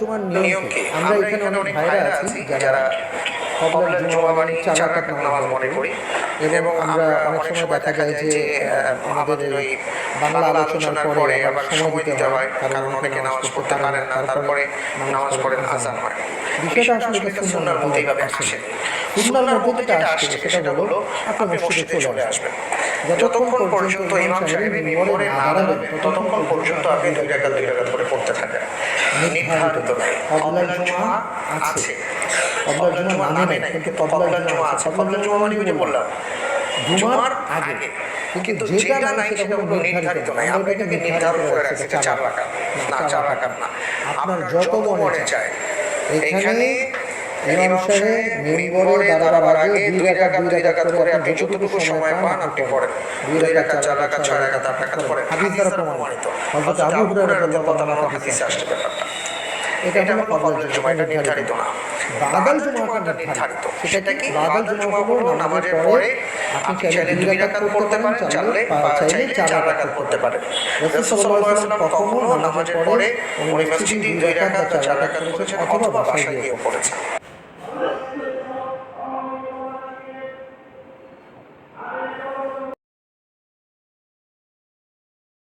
বর্তমান নিয়ম কি আমরা এখানে অনেক ভাইরা আছি যারা কবলার নামাজ মনে করি। এবং আমরা অনেক সময় দেখা যায় যে আমাদের ওই বাংলা আলোচনার পরে আবার সময় দিতে হয় কারণ অনেকে নামাজ পড়তে পারেন না তারপরে নামাজ পড়েন আজান হয়। বিষয়টা আসলে এটা সুন্নার মধ্যে এইভাবে আসে। সুন্নার মধ্যে যেটা আসছে সেটা হলো আপনি মসজিদে চলে আসবেন। যতক্ষণ পর্যন্ত ইমাম সাহেব মিম্বরে না দাঁড়াবেন ততক্ষণ পর্যন্ত আপনি দুই রাকাত দুই থাকেন নির্ধারিত নয় কবলার জুমা আছে। কবলার জুমা নামে নাই। কিন্তু কবলার জুমা আছে। কবলার জুমা মানে ওই যে বললাম। জুমার আগে। কিন্তু যেটা নাই সেটা কোনো নির্ধারিত নাই। আমরা এটাকে নির্ধারণ করে রাখছি চার রাকাত না চার রাকাত না। আপনার যত মনে চায়। এখানে ইমাম সাহেব মিম্বরে দাঁড়াবার আগে দুই রাকাত দুই রাকাত করে আপনি যতটুকু সময় পান আপনি পড়েন দুই রাকাত চার রাকাত ছয় রাকাত আট রাকাত পড়েন হাদিস দ্বারা প্রমাণিত। হযরত আবু হুরায়রা রাদিয়াল্লাহু তাআলা হাদিসে আসছে ব্যাপারটা এটা হলো কবলার জুমা এটা নির্ধারিত না। বাদাল জুমাটা নির্ধারিত। সেটা কি? বাদাল জুমা হলো নামাজের পরে আপনি চাইলে দুই রাকাত পড়তে পারেন চাইলে চাইলে চার রাকাত পড়তে পারেন। রাসূল সাল্লাল্লাহু আলাইহি ওয়াসাল্লাম কখনো নামাজের পরে ওই মসজিদে দুই রাকাত বা চার রাকাত করেছেন অথবা বাসায় গিয়ে পড়েছেন